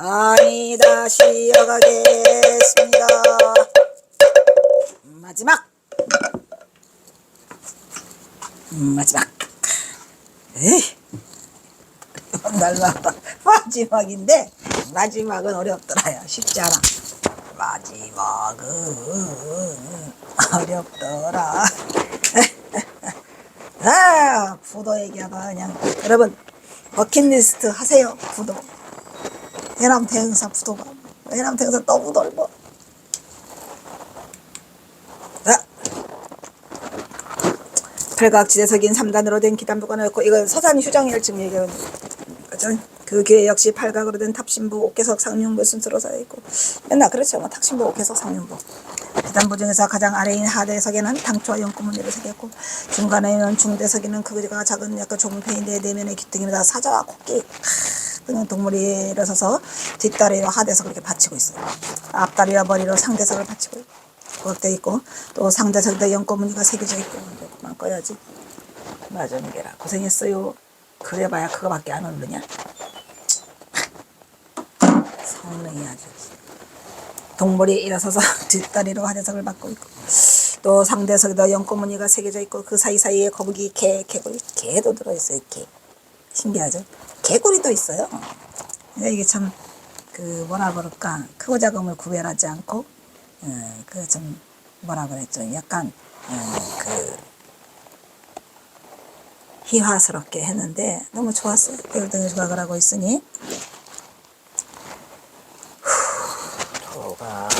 감히 다시 이어가겠습니다. 마지막. 마지막. 에이. 날마다 마지막인데 마지막은 어렵더라요. 쉽지 않아. 마지막은 어렵더라. 아 부도 얘기하다 그냥. 여러분 버킷리스트 하세요. 부도 해남 대흥사 부도가 해남 대흥사 너무 넓어 자 팔각지대석인 3단으로 된 기단부가 넓고 이건 서산 휴정일 지금 얘기하는. 그 교회 역시 팔각으로 된 탑신부, 옥계석, 상륜부 순서로 쌓여 있고 맨날 그렇죠. 뭐 탑신부, 옥계석, 상륜부. 기단부 중에서 가장 아래인 하대석에는 당초와 연꽃무늬를 새겼고 중간에 있는 중대석에는 크기가 작은 약간 편인데 내면의 기둥입니다. 사자와 코끼 리 등은 동물이 일어서서 뒷다리로 하대석을 이렇게 받치고 있어요. 앞다리와 머리로 상대석을 받치고 있고 그것도 있고 또 상대석에도 연꽃무늬가 새겨져 있고 이제 그만 꺼야지. 맞아 미게라. 고생했어요. 그래봐야 그거밖에 안 오르냐? 성능이 아주 동물이 일어서서 뒷다리로 하대석을 받고 있고 또 상대석에도 연꽃무늬가 새겨져 있고 그 사이사이에 거북이 개 개구리 개도 들어있어요 개. 신기하죠 개구리도 있어요. 이게 참 그 뭐라 그럴까? 크고 작음을 구별하지 않고 어, 그 좀 뭐라 그랬죠? 약간 어, 그 희화스럽게 했는데 너무 좋았어요. 배울등을 조각을 하고 있으니. 후, 조각을.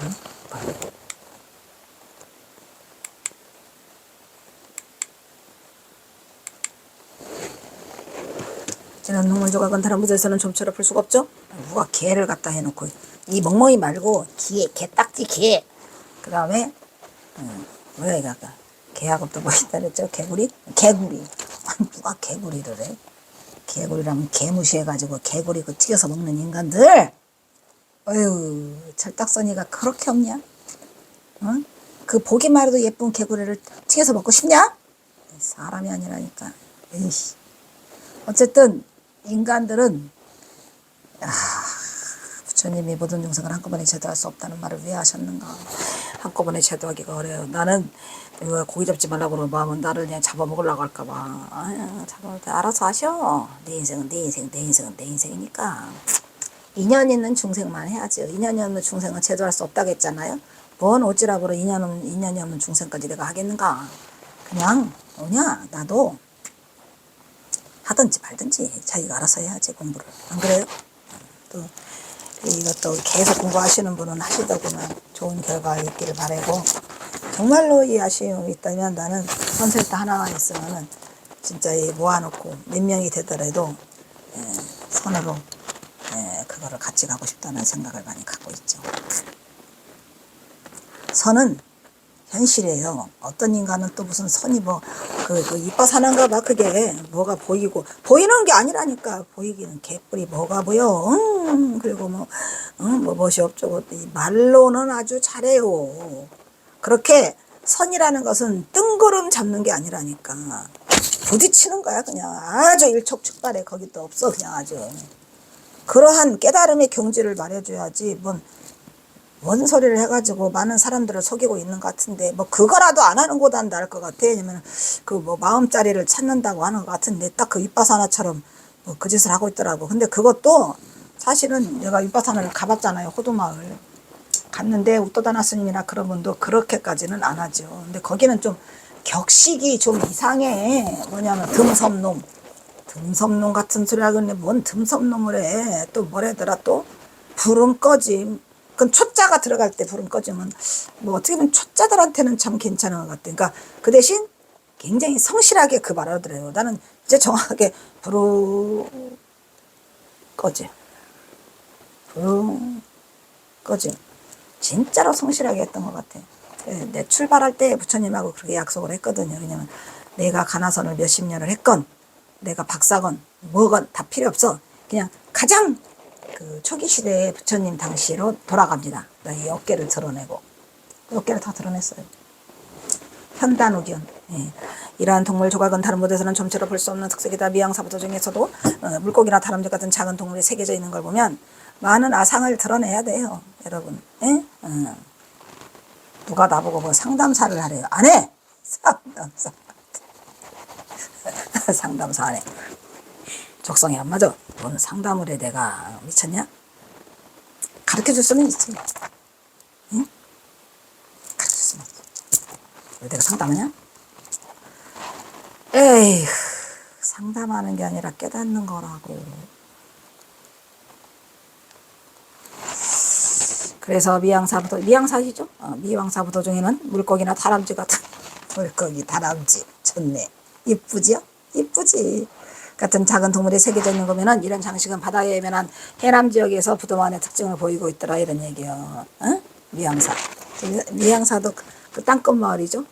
응? 지난 농물 조각은 다른 무대에서는 좀처럼 풀 수가 없죠? 누가 개를 갖다 해놓고 이 멍멍이 말고 개, 개딱지 개. 그 다음에 음, 뭐야 이거 아까 개하고 또뭐 있다 그랬죠? 개구리? 개구리. 누가 개구리를 해? 개구리라면 개 무시해가지고 개구리 그 튀겨서 먹는 인간들. 어휴 철딱서니가 그렇게 없냐? 응? 그 보기만 해도 예쁜 개구리를 튀겨서 먹고 싶냐? 사람이 아니라니까. 에이씨. 어쨌든 인간들은 아, 부처님이 모든众생을 한꺼번에 제도할 수 없다는 말을 왜 하셨는가. 한꺼번에 제도하기가 어려요. 나는 이거 고기 잡지 말라고 그러면 마음은 나를 그냥 잡아먹으려고 할까봐. 아 잡아먹을 때 알아서 하셔. 내 인생은 내 인생 내 인생은 내 인생이니까. 인연 있는 중생만 해야죠 인연이 없는 중생은 제도할 수 없다고 했잖아요. 뭔 어찌라고 그래 인연 없는, 인연이 없는 중생까지 내가 하겠는가. 그냥 뭐냐 나도 하든지 말든지 자기가 알아서 해야지 공부를 안 그래요? 또 이것도 계속 공부하시는 분은 하시더구만 좋은 결과 있기를 바라고 정말로 이 아쉬움이 있다면 나는 컨셉트 하나만 있으면은 진짜 이 모아놓고 몇 명이 되더라도 에, 선으로 에, 그거를 같이 가고 싶다는 생각을 많이 갖고 있죠. 선은 현실이에요. 어떤 인간은 또 무슨 선이 뭐, 그, 그, 이뻐 사는가 봐. 그게 뭐가 보이고. 보이는 게 아니라니까. 보이기는 개뿔이 뭐가 보여. 응, 그리고 뭐, 응, 뭐, 멋이 없죠. 이 말로는 아주 잘해요. 그렇게 선이라는 것은 뜬구름 잡는 게 아니라니까. 부딪히는 거야, 그냥. 아주 일촉즉발해. 거기도 없어, 그냥 아주. 그러한 깨달음의 경지를 말해줘야지. 뭔, 뭔 소리를 해가지고 많은 사람들을 속이고 있는 것 같은데 뭐 그거라도 안 하는 것보단 나을 것 같아 왜냐면 그 뭐 마음자리를 찾는다고 하는 것 같은데 딱 그 윗바사나처럼 뭐 그 짓을 하고 있더라고. 근데 그것도 사실은 내가 윗바사나를 가봤잖아요. 호두마을. 갔는데 웃도다나 스님이나 그런 분도 그렇게까지는 안 하죠. 근데 거기는 좀 격식이 좀 이상해. 뭐냐면 듬섬놈. 듬섬놈 같은 소리 하겠네 뭔 듬섬놈을 해 또 뭐래더라? 또 불은 꺼짐 그건 초자가 들어갈 때 불은 꺼지면 뭐 어떻게 보면 초자들한테는 참 괜찮은 것 같아. 그러니까 그 대신 굉장히 성실하게 그 말을 하더래요. 나는 이제 정확하게 불은 꺼지. 불은 꺼지. 진짜로 성실하게 했던 것 같아. 예, 내 출발할 때 부처님하고 그렇게 약속을 했거든요. 왜냐면 내가 가나선을 몇십 년을 했건 내가 박사건 뭐건 다 필요 없어. 그냥 가장 그 초기 시대의 부처님 당시로 돌아갑니다. 이 어깨를 드러내고 어깨를 다 드러냈어요. 현단우견. 예. 이러한 동물 조각은 다른 곳에서는 좀처럼 볼수 없는 특색이다. 미양사부터 중에서도 어, 물고기나 다람쥐 같은 작은 동물이 새겨져 있는 걸 보면 많은 아상을 드러내야 돼요. 여러분. 예? 어. 누가 나보고 뭐 상담사를 하래요. 안 해! 상담사. 상담사 안 해. 적성이 안 맞아. 뭔 상담을 해, 내가. 미쳤냐? 가르쳐 줄 수는 있지. 응? 가르쳐 줄 수는 있지. 왜 내가 상담하냐? 에이, 상담하는 게 아니라 깨닫는 거라고. 그래서 미양사부터, 미양사시죠? 어, 미양사부터 중에는 물고기나 다람쥐 같은, 물고기, 다람쥐, 좋네. 이쁘지요? 이쁘지. 같은 작은 동물이 새겨져 있는 거면은 이런 장식은 바다에 면한 해남 지역에서 부도만의 특징을 보이고 있더라 이런 얘기요. 어? 미양사. 미양사도 그- 그 땅끝 마을이죠.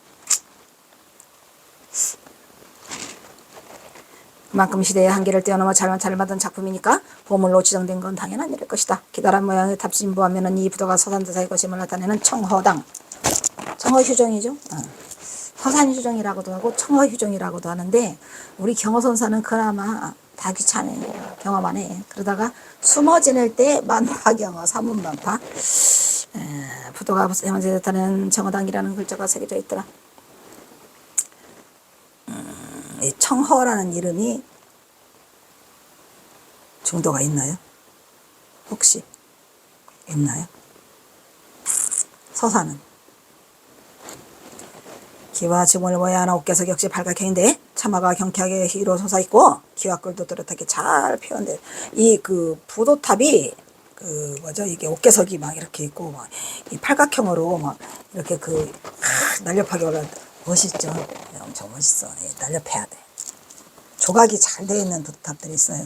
그만큼 시대의 한계를 뛰어넘어 잘, 잘 만든 작품이니까 보물로 지정된 건 당연한 일일 것이다. 기다란 모양의 탑진부하면은 이 부도가 서산대사의 것임을 나타내는 청허당. 청허 휴정이죠. 어. 서산휴정이라고도 하고 청허휴정이라고도 하는데 우리 경허선사는 그나마 다 귀찮아요. 경험 안 해. 그러다가 숨어 지낼 때 만파경어, 사문만파. 에, 부도가 해만세대타는 청허당이라는 글자가 새겨져 있더라. 이 청허라는 이름이 중도가 있나요? 혹시 있나요? 서사는 기와 지문을 모여 하나 옥계석 역시 팔각형인데 참화가 경쾌하게 희로 솟아있고 기와 꿀도 뚜렷하게 잘 표현돼 이그 부도탑이 그 뭐죠? 이게 옥계석이 막 이렇게 있고 막 이 팔각형으로 막 이렇게 그 하, 날렵하게 올라 멋있죠? 네, 엄청 멋있어. 예, 날렵해야 돼. 조각이 잘 되어 있는 부도탑들이 있어요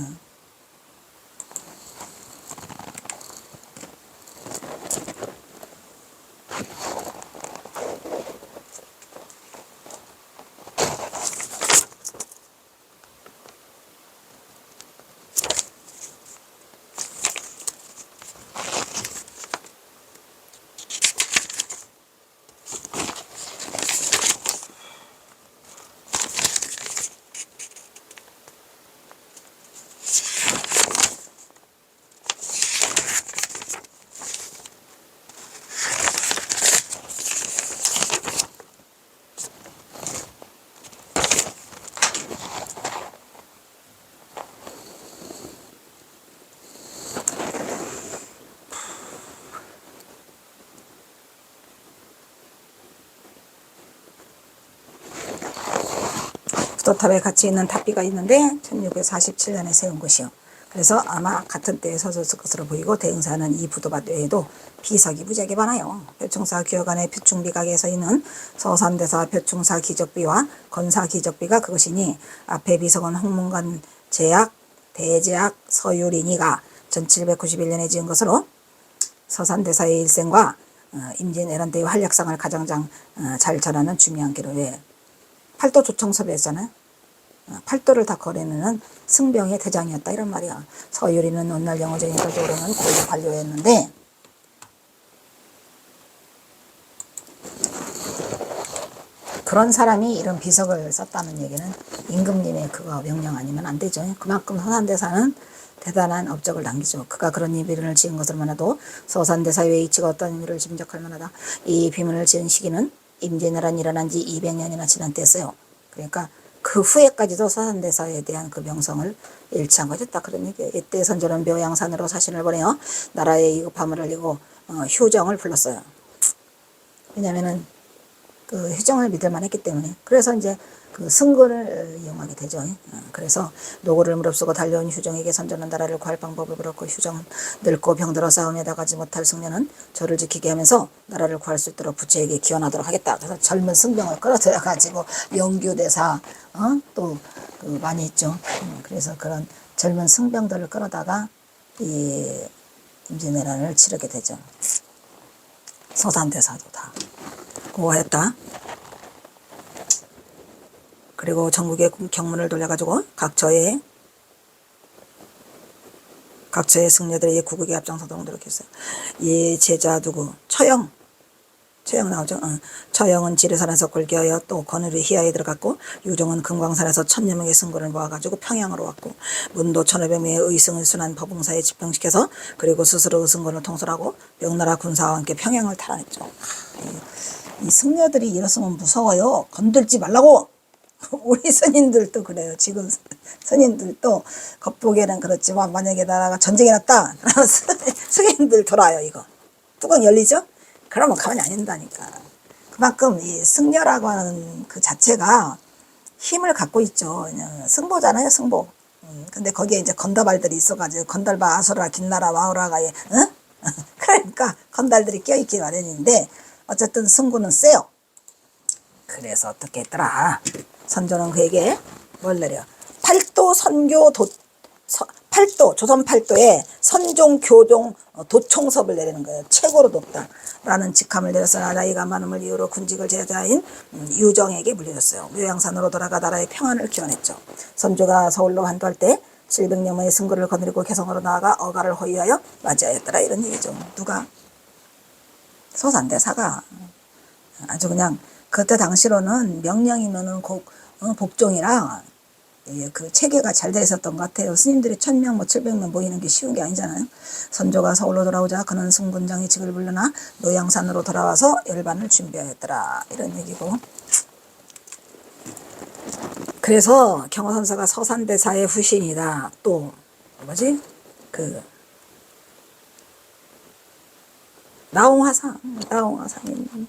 도탑에 같이 있는 탑비가 있는데 1647년에 세운 것이요. 그래서 아마 같은 때에 서졌을 것으로 보이고 대응사는 이 부도밭 외에도 비석이 무지하게 많아요. 표충사 기어간의 표충비각에 서 있는 서산대사 표충사 기적비와 건사 기적비가 그것이니 앞에 비석은 홍문관 제약 대제약 서유린이가 1791년에 지은 것으로 서산대사의 일생과 어, 임진왜란 때의 활약상을 가장 장, 어, 잘 전하는 중요한 기록에 팔도 조청섭이었잖아요. 어, 팔도를 다 거래는 승병의 대장이었다 이런 말이야. 서유리는 오늘 영어적인 결적으로는 고위 관료였는데 그런 사람이 이런 비석을 썼다는 얘기는 임금님의 그거 명령 아니면 안 되죠. 그만큼 서산대사는 대단한 업적을 남기죠. 그가 그런 이비를 지은 것으로 만나도 서산대사의 이치가 어떤 의미를 짐작할 만하다. 이 비문을 지은 시기는 임진왜란이 일어난 지 200년이나 지난 때였어요. 그러니까 그 후에까지도 서산대사에 대한 그 명성을 일치한 거죠. 딱 그런 얘기예요. 이때 선조는 묘양산으로 사신을 보내어 나라의 이급함을 알리고 어, 효정을 불렀어요. 왜냐면은 그 휴정을 믿을 만했기 때문에 그래서 이제 그 승근을 이용하게 되죠. 어, 그래서 노고를 무릅쓰고 달려온 휴정에게 선전한 나라를 구할 방법을 물었고 휴정은 늙고 병들어 싸움에 나가지 못할 승려는 저를 지키게 하면서 나라를 구할 수 있도록 부처에게 기원하도록 하겠다. 그래서 젊은 승병을 끌어들여 가지고 영규대사 어? 또 그 많이 있죠. 음, 그래서 그런 젊은 승병들을 끌어다가 이 임진왜란을 치르게 되죠. 서산대사도 다. 고하였다. 그리고 전국의 경문을 돌려가지고 각처에 각처의 승려들이 구국에 앞장서도록 노력했어요. 이 제자 누구? 처형. 최영 나오죠. 어. 처영은 지리산에서 골기하여 또 거느리 희야에 들어갔고 유종은 금광산에서 천여 명의 승군을 모아가지고 평양으로 왔고 문도 천오백 명의 의승을 순한 법응사에 집중시켜서 그리고 스스로 의승군을 통솔하고 명나라 군사와 함께 평양을 탈환했죠. 하, 이, 이 승려들이 이랬으면 무서워요. 건들지 말라고. 우리 스님들도 그래요. 지금 스님들도 겉보기에는 그렇지만 만약에 나라가 전쟁이 났다. 스님들 돌아요 이거. 뚜껑 열리죠? 그러면 가만히 안 있다니까. 그만큼 이 승려라고 하는 그 자체가 힘을 갖고 있죠. 승보잖아요, 승보. 음, 근데 거기에 이제 건달발들이 있어가지고 건달바 아소라 김나라 와우라가에 응? 그러니까 건달들이 껴있기 마련인데 어쨌든 승부는 세요. 그래서 어떻게 했더라? 선조는 그에게 뭘 내려? 팔도 선교 도 서, 팔도 조선 팔도에 선종 교종 어, 도총섭을 내리는 거예요. 최고로 높다라는 직함을 내려서 나이가 많음을 이유로 군직을 제자인 음, 유정에게 물려줬어요. 묘양산으로 돌아가 나라의 평안을 기원했죠. 선조가 서울로 환도할 때 700년의 승거를 거느리고 개성으로 나아가 어가를 호위하여 맞이하였더라 이런 얘기죠. 누가 서산대사가 아주 그냥 그때 당시로는 명령이면은 곡 어, 복종이라 예, 그 체계가 잘 돼 있었던 것 같아요. 스님들이 천명 뭐 칠백명 모이는 게 쉬운 게 아니잖아요. 선조가 서울로 돌아오자 그는 승군장이 직을 불러나 노양산으로 돌아와서 열반을 준비하였더라 이런 얘기고. 그래서 경호선사가 서산대사의 후신이다. 또 뭐지 그 나홍화상 나홍화상인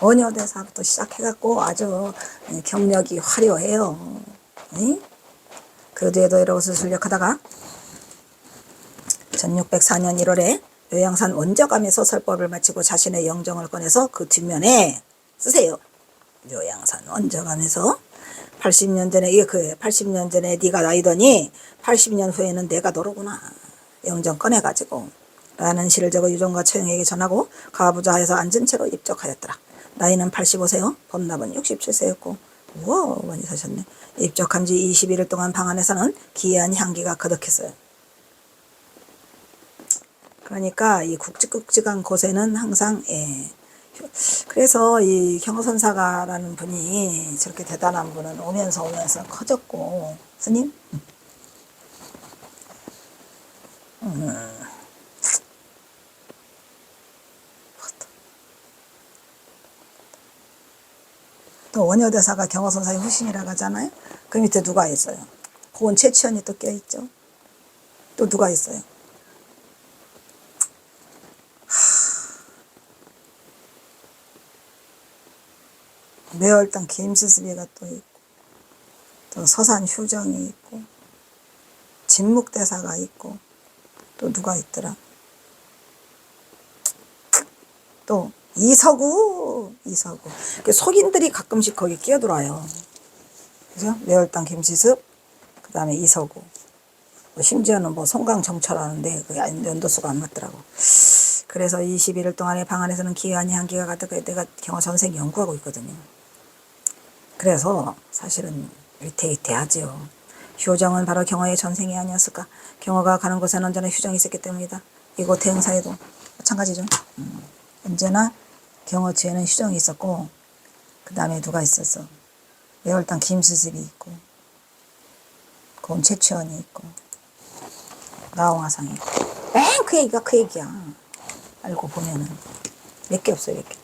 원효대사부터 시작해갖고 아주 경력이 화려해요. 응? 그래도 얘도 이러고서 전력하다가 1604년 1월에 요양산 원저감에서 설법을 마치고 자신의 영정을 꺼내서 그 뒷면에 쓰세요. 요양산 원저감에서 80년 전에 이게 그 80년 전에 네가 나이더니 80년 후에는 내가 너로구나. 영정 꺼내가지고 라는 시를 적어 유종과 처형에게 전하고 가부좌에서 앉은 채로 입적하였더라. 나이는 85세요. 범납은 67세였고 우와 많이 사셨네. 입적한 지 21일 동안 방 안에서는 기이한 향기가 거득했어요. 그러니까 이 굵직굵직한 곳에는 항상 예. 그래서 이 경호선사가라는 분이 저렇게 대단한 분은 오면서 오면서 커졌고 스님 또 원효대사가 경호선사의 후신이라고 하잖아요. 그 밑에 누가 있어요? 고은 최치현이 또 껴있죠. 또 누가 있어요? 매월당 김시슬이가 또 있고 또 서산 휴정이 있고 진묵대사가 있고 또 누가 있더라? 또 이서구 이서구 그 속인들이 가끔씩 거기 끼어들어요. 그죠? 매월당 김시습 그 다음에 이서구 뭐 심지어는 뭐 송강 정철하는데 그 연도수가 안 맞더라고. 그래서 21일 동안에 방 안에서는 기이한 향기가 가득해 내가 경호 전생 연구하고 있거든요. 그래서 사실은 위태위태하지요. 효정은 바로 경호의 전생이 아니었을까? 경호가 가는 곳에는 언제나 휴정이 있었기 때문이다. 이곳 대흥사에도 마찬가지죠. 음. 언제나 경호 뒤에는 휴정이 있었고 그 다음에 누가 있었어? 매월당 김수습이 있고 고은 최치원이 있고 나홍화상이 있고 맨그 얘기가 그 얘기야. 알고 보면은 몇 개 없어요, 몇 개.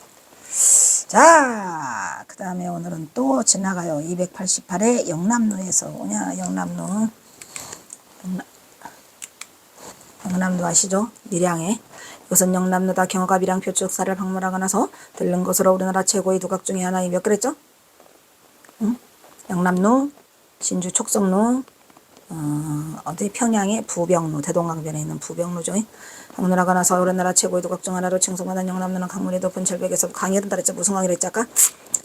자, 그 다음에 오늘은 또 지나가요. 288회 영남로에서 오냐, 영남로. 영남, 영남로 아시죠? 밀양에. 영남로다 경호가 밀양 표축사를 방문하고 나서 들른 것으로 우리나라 최고의 두각 중에 하나이 몇 그랬죠? 응? 영남로, 진주 촉성로, 어, 어디 평양의 부병로, 대동강변에 있는 부병로죠. 방문하고 나서 우리나라 최고의 도각 중 하나로 칭송받은 영남로는 강물이 높은 절벽에서 강이 든다 그랬죠. 무슨 강이라 했죠 아까?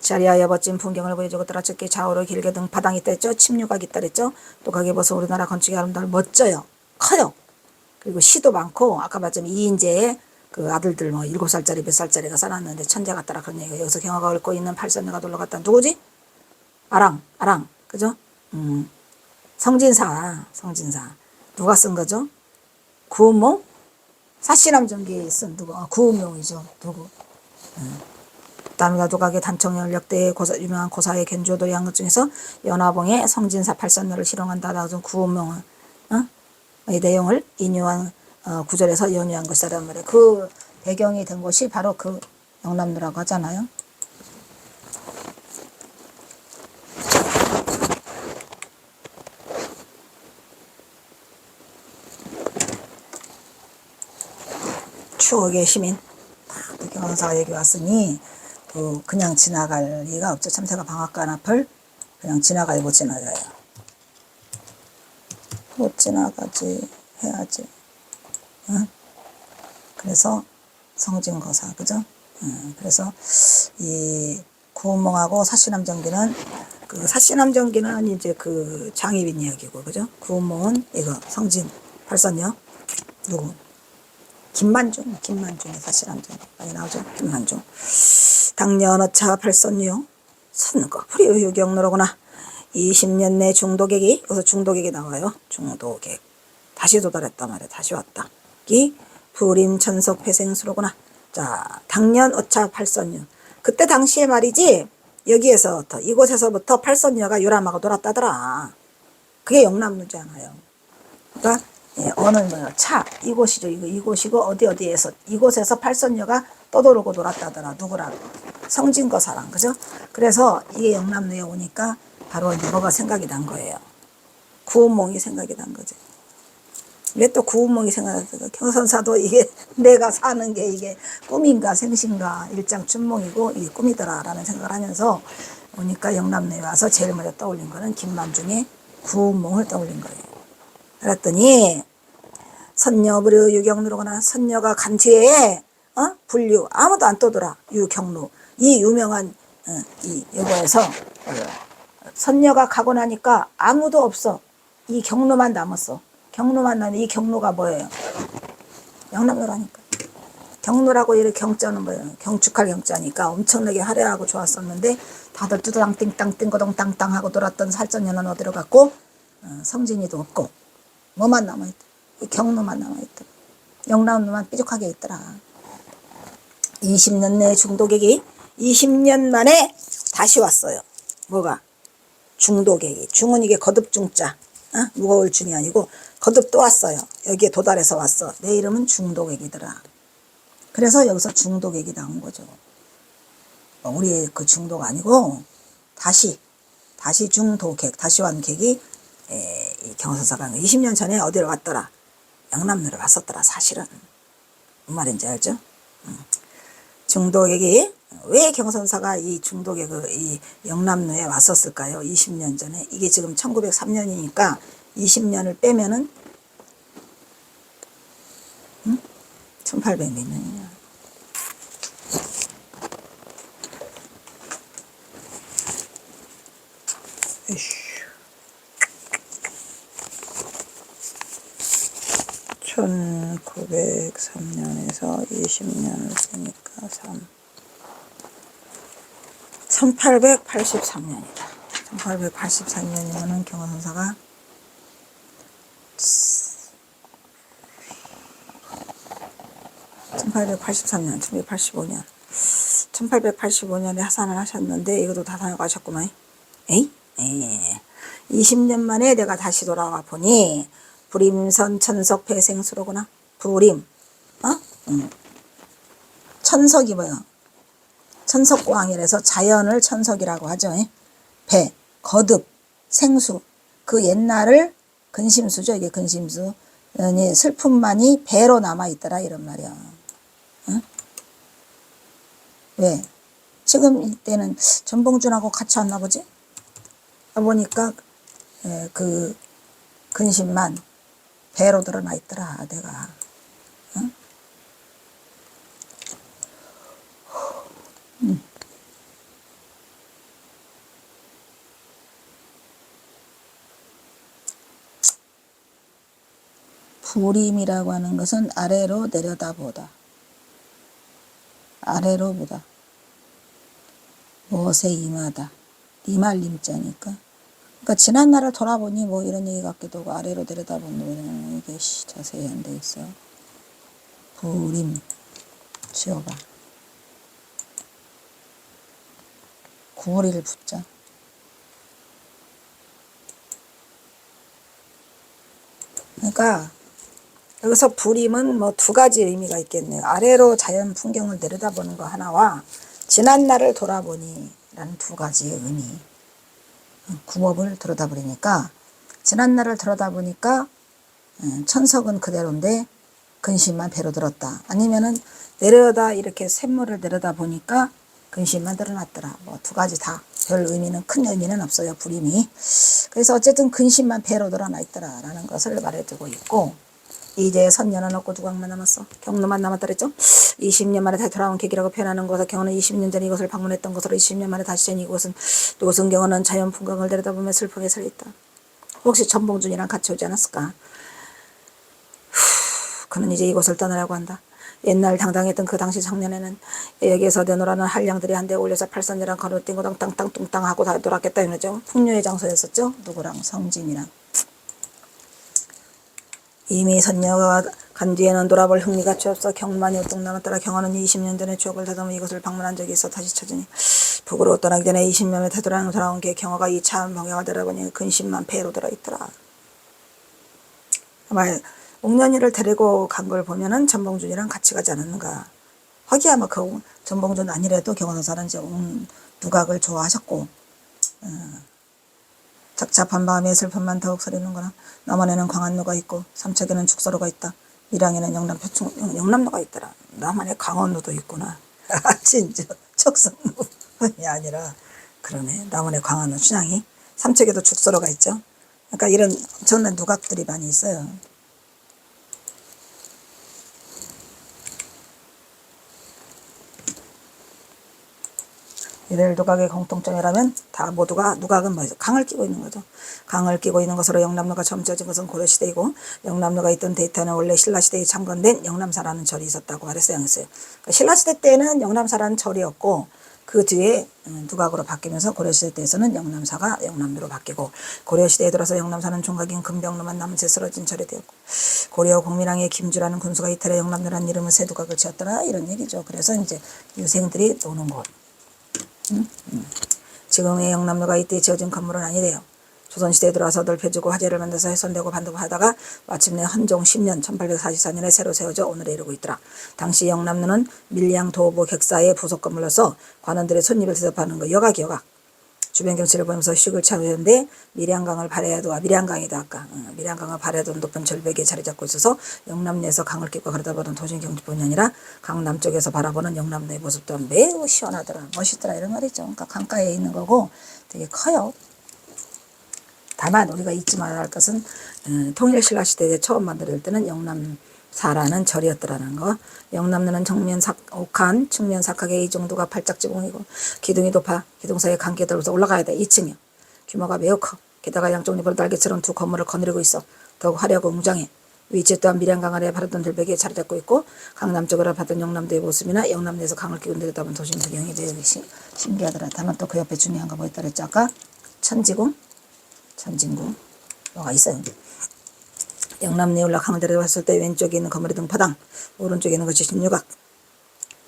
자리하여 멋진 풍경을 보여주고 따라측기 좌우로 길게 등 바닥이 했죠. 침류각이 있다 그랬죠. 또 가게 봐서 우리나라 건축이 아름다워 멋져요. 커요. 그리고 시도 많고 아까 말했지만 이인재의 그 아들들 뭐 일곱 살짜리 몇 살짜리가 살았는데 천재 같다라 그런 얘기가 여기서 경화가 얽고 있는 팔선녀가 놀러 갔다 누구지? 아랑 아랑 그죠? 음 성진사 성진사 누가 쓴 거죠? 구은몽 사시남 전기에 쓴 누구? 아, 구은몽이죠. 누구? 남가 조각의 단청 역대의 고사, 유명한 고사의 견조도 양것 중에서 연화봉의 성진사 팔선녀를 실용한다 라는 구원명을 어? 이 내용을 인용한 어, 구절에서 연유한 것이란 말이에요. 그 배경이 된 곳이 바로 그 영남루라고 하잖아요. 추억의 시민. 경황사가 여기 왔으니 그 그냥 지나갈 리가 없죠. 참새가 방앗간 앞을 그냥 지나가야 못 지나가요. 못 지나가지 해야지. 응? 그래서 성진거사 그죠? 응, 그래서 이 구운몽하고 사시남정기는 그 사시남정기는 이제 그 장희빈 이야기고 그죠? 구운몽은 이거 성진 팔선녀 누구? 김만중, 김만중의 사실함정 많이 나오죠. 김만중. 당년 어차 발선요. 선거 불이의 경로로구나. 20년 내 중도객이 여기서 중도객이 나와요. 중도객. 다시 도달했단 말이야. 다시 왔다. 이 불임 천석 회생수로구나. 자, 당년 어차 팔선요. 그때 당시에 말이지 여기에서부터 이곳에서부터 팔선녀가 요람하고 놀았다더라. 그게 영남루잖아요. 그러니까 예, 어느 뭐요 차 이곳이죠 이거 이곳이고 어디 어디에서 이곳에서 팔선녀가 떠도르고 놀았다더라 누구랑 성진거 사랑 그죠 그래서 이게 영남루에 오니까 바로 이제 뭐가 생각이 난 거예요. 구운몽이 생각이 난 거죠 왜 또 구운몽이 생각났을까 경선사도 이게 내가 사는 게 이게 꿈인가 생신가 일장춘몽이고 이게 꿈이더라라는 생각을 하면서 오니까 영남루에 와서 제일 먼저 떠올린 거는 김만중의 구운몽을 떠올린 거예요. 그랬더니 선녀부려 유경루로거나 선녀가 간 뒤에 어? 분류 아무도 안 떠돌아 유경루. 이 유명한 어, 이 여거에서 어, 선녀가 가고 나니까 아무도 없어 이 경로만 남았어 경로만 남은 이 경로가 뭐예요 영남로라니까 경로라고 이렇게 경자는 뭐예요 경축할 경자니까 엄청나게 화려하고 좋았었는데 다들 뚜두당 띵땅 띵거동 땅땅 하고 돌았던 살전녀는 어디로 갔고 어, 성진이도 없고 뭐만 남아있다. 이 경로만 남아있다. 영남로만 삐죽하게 있더라. 20년 내 중도객이 20년 만에 다시 왔어요. 뭐가? 중도객이. 중은 이게 거듭 중자. 어? 무거울 중이 아니고 거듭 또 왔어요. 여기에 도달해서 왔어. 내 이름은 중도객이더라. 그래서 여기서 중도객이 나온 거죠. 어, 우리 그 중도가 아니고 다시 다시 중도객 다시 완 객이 에, 이 경선사가 20년 전에 어디로 갔더라? 영남로를 왔었더라, 사실은. 뭔 말인지 알죠? 음. 중독액이, 왜 경선사가 이 중독에 그, 이 영남로에 왔었을까요? 20년 전에. 이게 지금 1903년이니까 20년을 빼면은, 음? 1800몇 년이냐. 1903년에서 20년을 쓰니까 3 1883년이다. 1883년이면은 경호선사가 1883년, 1985년. 1885년에 하산을 하셨는데 이것도 다산을 가셨구만. 에이? 에이. 20년 만에 내가 다시 돌아와 보니 불임선 천석 배생수로구나. 불임. 어? 응. 천석이 뭐야? 천석광이라서 자연을 천석이라고 하죠. 예? 배, 거듭, 생수. 그 옛날을 근심수죠. 이게 근심수. 아니, 슬픔만이 배로 남아있더라. 이런 말이야. 응? 왜? 지금 이때는 전봉준하고 같이 왔나 보지? 보니까 에, 그 근심만 배로 드러나 있더라 내가 불임이라고 하는 것은 아래로 내려다보다 아래로 보다 무엇에 임하다 니말림자니까 그러니까 지난 날을 돌아보니 뭐 이런 얘기 같기도 하고 아래로 내려다보는 이게 씨, 자세히 안 돼 있어. 부림 지어봐. 구부리를 붙자. 그러니까 여기서 불임은 뭐 두 가지 의미가 있겠네요. 아래로 자연 풍경을 내려다보는 거 하나와 지난 날을 돌아보니 라는 두 가지의 의미. 구법을 들여다보니까 지난 날을 들여다보니까 음, 천석은 그대로인데 근심만 배로 들었다. 아니면은 내려다 이렇게 샘물을 내려다 보니까 근심만 드러났더라. 뭐 두 가지 다 별 의미는 큰 의미는 없어요. 불임이. 그래서 어쨌든 근심만 배로 드러나 있더라라는 것을 말해주고 있고 이제 선녀는 없고 누가만 남았어. 경로만 남았다 그랬죠? 20년 만에 다시 돌아온 계기라고 표현하는 것은 경호는 20년 전에 이곳을 방문했던 것으로 20년 만에 다시 전 이곳은 노승경호는 자연 풍광을 내려다보며 슬프게 설렸다. 혹시 전봉준이랑 같이 오지 않았을까? 그는 이제 이곳을 떠나려고 한다. 옛날 당당했던 그 당시 작년에는 여기에서 내놓으라는 한량들이 한데 올려서 팔선이랑 걸어뛰고 땅땅땅 뚱땅 하고 다 돌았겠다 이러죠. 풍류의 장소였었죠. 누구랑 성진이랑. 이미 선녀가 간 뒤에는 돌아볼 흥미가 없어 경만이 우뚝 남았더라 경화는 20년 전에 추억을 다듬어 이곳을 방문한 적이 있어 다시 찾으니 북으로 떠나기 전에 20년에 되돌아 돌아온 게 경화가 이 차원 방향을 들어보니 근심만 배로 들어있더라. 아마 옥년이를 데리고 간 걸 보면은 전봉준이랑 같이 가지 않았는가. 하기야 뭐그 전봉준 아니래도 경화사는 이제 옥 두각을 좋아하셨고 어, 착잡한 마음에 슬픔만 더욱 서리는구나. 남한에는 광안루가 있고 삼척에는 죽서로가 있다. 밀양에는 영남 표 충- 영남로가 있더라. 남한에 강원루도 있구나. 아 진짜 척성루이 아니라 그러네. 남한에 광안루 춘향이 삼척에도 죽서로가 있죠. 그러니까 이런 엄청난 누각들이 많이 있어요. 이들 누각의 공통점이라면 다 모두가 누각은 뭐죠? 강을 끼고 있는 거죠. 강을 끼고 있는 것으로 영남로가 점쳐진 것은 고려시대이고 영남로가 있던 데이터는 원래 신라시대에 창건된 영남사라는 절이 있었다고 말했어요. 그러니까 신라시대 때는 영남사라는 절이었고 그 뒤에 음, 누각으로 바뀌면서 고려시대 때에서는 영남사가 영남로로 바뀌고 고려시대에 들어서 영남사는 종각인 금병로만 남은 채 쓰러진 절이 되었고 고려 공민왕의 김주라는 군수가 이탈해 영남로라는 이름을 새 두각을 지었더라 이런 얘기죠. 그래서 이제 유생들이 노는 곳. 지금의 영남로가 이때 지어진 건물은 아니래요. 조선시대에 들어와서 넓혀지고 화재를 만들어서 훼손되고 반도고 하다가 마침내 헌종 10년 1844년에 새로 세워져 오늘에 이르고 있더라. 당시 영남로는 밀양 도보 객사의 부속 건물로서 관원들의 손님을 대접하는 거 여각 여각. 주변 경치를 보면서 휴식을 취하는데 밀양강을 발해도 아, 밀양강이다 아까 어, 밀양강을 발해도 높은 절벽에 자리 잡고 있어서 영남로에서 강을 끼고 그러다 보던 도심 경치뿐이 아니라 강 남 쪽에서 바라보는 영남로의 모습도 매우 시원하더라 멋있더라 이런 말이죠. 그러니까 강가에 있는 거고 되게 커요. 다만 우리가 잊지 말아야 할 것은 어, 통일신라 시대에 처음 만들 때는 영남 사라는 절이었더라는 거. 영남로는 정면 삭, 옥한, 측면 삭하게 이 정도가 팔짝지붕이고 기둥이 높아 기둥 사이에 강기에 들어서 올라가야 돼. 2층이요. 규모가 매우 커. 게다가 양쪽 입으로 날개처럼 두 건물을 거느리고 있어. 더욱 화려하고 웅장해. 위치 또한 밀양강 아래 바르던 들벽에 자리 잡고 있고 강남 쪽으로 봤던 영남도의 모습이나 영남도에서 강을 끼고 내려다본 도심 구경이 되게 신- 신기하더라. 다만 또 그 옆에 중요한 거뭐 있다 그랬죠? 아까 천지궁? 천진궁 뭐가 있어요. 영남리 올라 강을 내려왔을 때 왼쪽에 있는 건물의 등파당, 오른쪽에 있는 것이 십육각.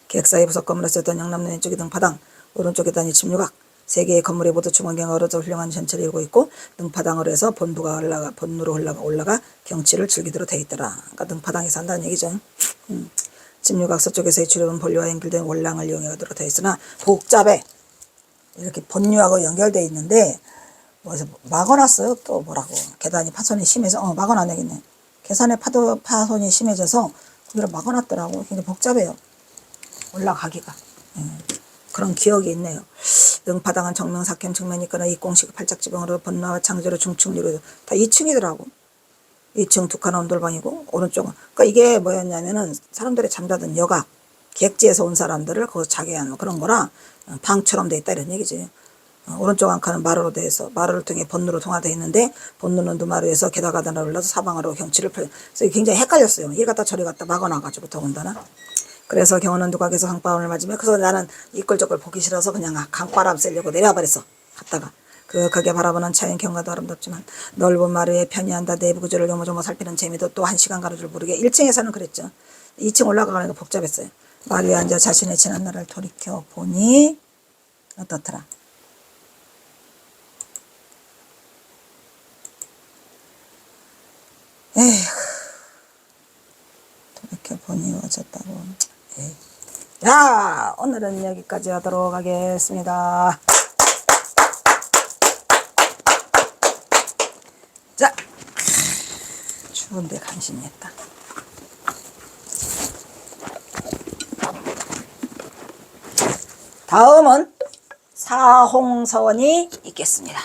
객사의 부속 건물에 썼던 영남로 왼쪽의 등파당, 오른쪽에 단이 십육각. 세 개의 건물이 모두 어우러져 훌륭한 전체를 이루고 있고 등파당으로 해서 본부가 올라가 본루로 올라가 올라가 경치를 즐기도록 돼 있더라. 그러니까 등파당에서 한다는 얘기죠. 음. 십육각 서쪽에서의 출입은 본류와 연결된 월랑을 이용해 하도록 되어 있으나 복잡해. 이렇게 본류하고 연결돼 있는데 뭐서 막아놨어요. 또 뭐라고 계단이 파손이 심해서 어 막아놔야겠네. 계산의 파도 파손이 심해져서 거기를 막아놨더라고. 굉장히 복잡해요. 올라가기가 음, 그런 기억이 있네요. 능파당은 정명 사캠 측면이 있거나 이공식 팔짝지붕으로 번나와 창조로 중층류로 다 2층이더라고. 2층 두칸 온돌방이고 오른쪽은 그러니까 이게 뭐였냐면은 사람들이 잠자던 여각 객지에서 온 사람들을 거기서 자게 하는 그런 거라 어, 방처럼 돼 있다 이런 얘기지. 어, 오른쪽 한 칸은 마루로 돼 있어 마루를 통해 본루로 통화돼 있는데 본루는 두마루에서 단을 올라서 사방으로 경치를 펼. 그래서 굉장히 헷갈렸어요. 일 갔다 저리 갔다 막아놔가지고 더군다나. 그래서 경호는 누각에서 강바람을 맞으며 그래서 나는 이끌저끌 보기 싫어서 그냥 강바람 쐬려고 내려버렸어. 갔다가 그윽하게 바라보는 차인 경과도 아름답지만 넓은 마루에 편히한다 내부 구조를 요모조모 살피는 재미도 또 한 시간 가는 줄 모르게 1층에서는 그랬죠. 2층 올라가니까 복잡했어요. 마루에 앉아 자신의 지난 날을 돌이켜 보니 어떻더라. 에휴. 돌이켜보니 어쨌다고. 자, 오늘은 여기까지 하도록 하겠습니다. 자, 추운데 간신히 했다. 다음은 사홍서원이 있겠습니다.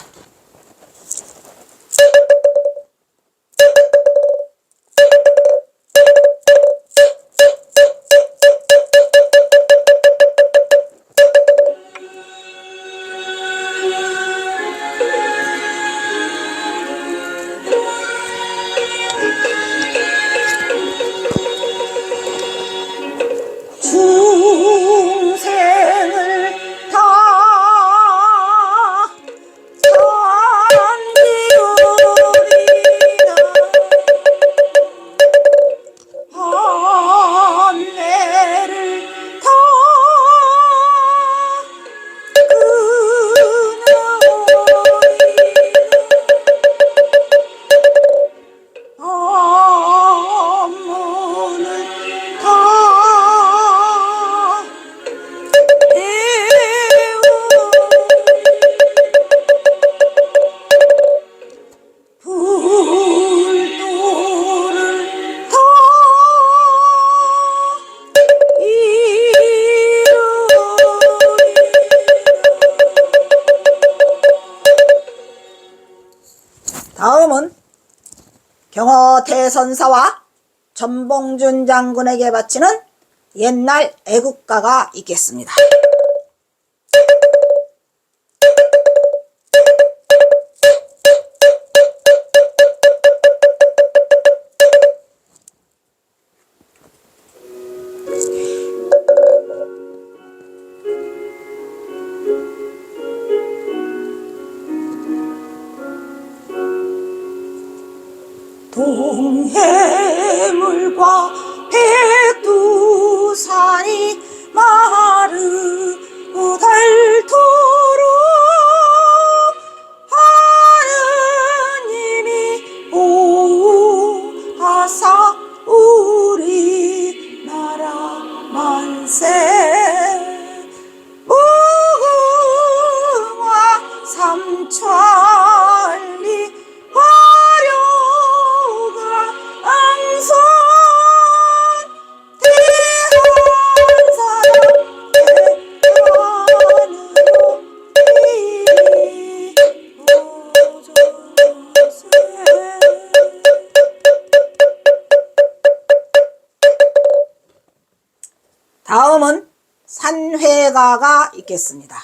선사와 전봉준 장군에게 바치는 옛날 애국가가 있겠습니다. 동해물과 백 다음은 산회가가 있겠습니다.